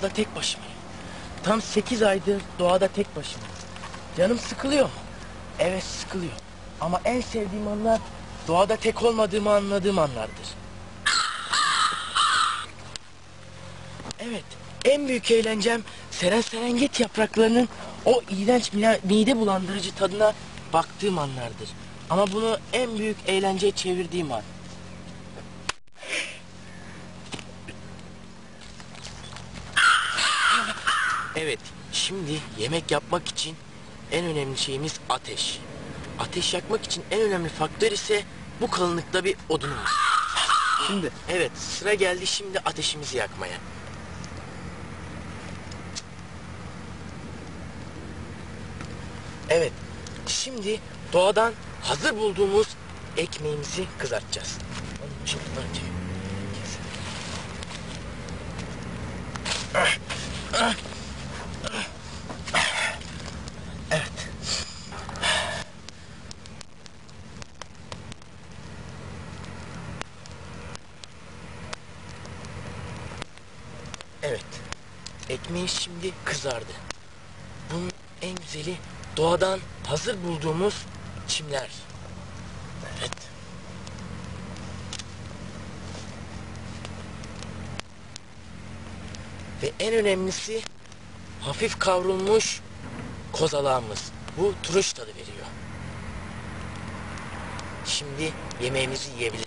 tek başımayım. Tam 8 aydır doğada tek başımayım. Canım sıkılıyor? Evet sıkılıyor. Ama en sevdiğim anlar doğada tek olmadığımı anladığım anlardır. Evet, en büyük eğlencem seren serenget yapraklarının o iğrenç mide bulandırıcı tadına baktığım anlardır. Ama bunu en büyük eğlenceye çevirdiğim an. Evet, şimdi yemek yapmak için en önemli şeyimiz ateş. Ateş yakmak için en önemli faktör ise bu kalınlıkta bir odunumuz. Şimdi, evet sıra geldi şimdi ateşimizi yakmaya. Evet, şimdi doğadan hazır bulduğumuz ekmeğimizi kızartacağız. Onun için. Evet. Ekmeği şimdi kızardı. Bunun en güzeli doğadan hazır bulduğumuz çimler. Evet. Ve en önemlisi hafif kavrulmuş kozalağımız. Bu turunç tadı veriyor. Şimdi yemeğimizi yiyebiliriz.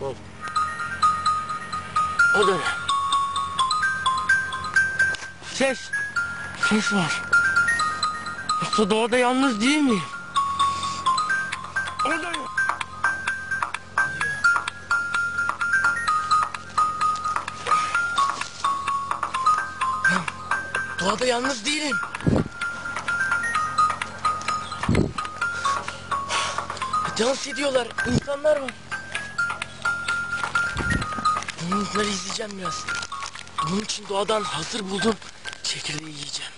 Ol. O da ne? Ses. Ses var. Yoksa doğada yalnız değil miyim? Doğada yalnız değilim. Dans ediyorlar. insanlar var. Bunları izleyeceğim biraz. Bunun için doğadan hazır buldum. Çekirdeği yiyeceğim.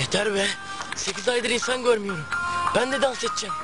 Yeter be. Sekiz aydır insan görmüyorum. Ben de dans edeceğim.